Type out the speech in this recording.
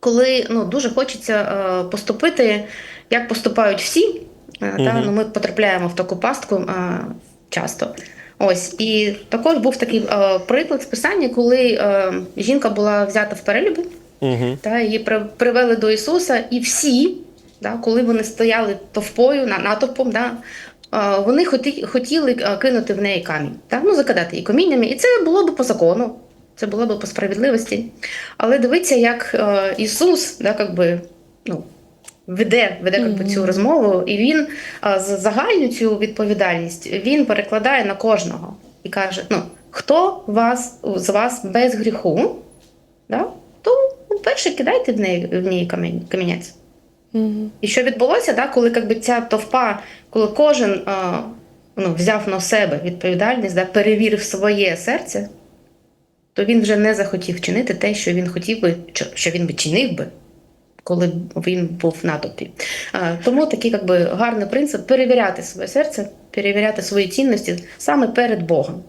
коли ну, дуже хочеться е, поступити, як поступають всі. е, Та, ну, ми потрапляємо в таку пастку е, часто. Ось і також був такий е, приклад з писання, коли е, жінка була взята в перелюбі, Угу. та її привели до Ісуса, і всі, да, коли вони стояли товпою, на натовпом, да, е, вони хоті, хотіли кинути в неї камінь, та, ну, закидати її каміннями. І це було б по закону, це було б по справедливості. Але дивіться, як е, Ісус, да, как би, ну, веде, веде как би, цю розмову, і він е, загальну цю відповідальність він перекладає на кожного і каже: ну, хто вас, з вас без гріху, да, то ну, перше кидайте в неї в неї камінь, камінець. Угу. І що відбулося, да, коли якби, ця товпа, коли кожен а, ну, взяв на себе відповідальність, да, перевірив своє серце, то він вже не захотів чинити те, що він хотів би, що- він би чинив би, коли він був в натовпі. Тому такий якби, гарний принцип перевіряти своє серце, перевіряти свої цінності саме перед Богом.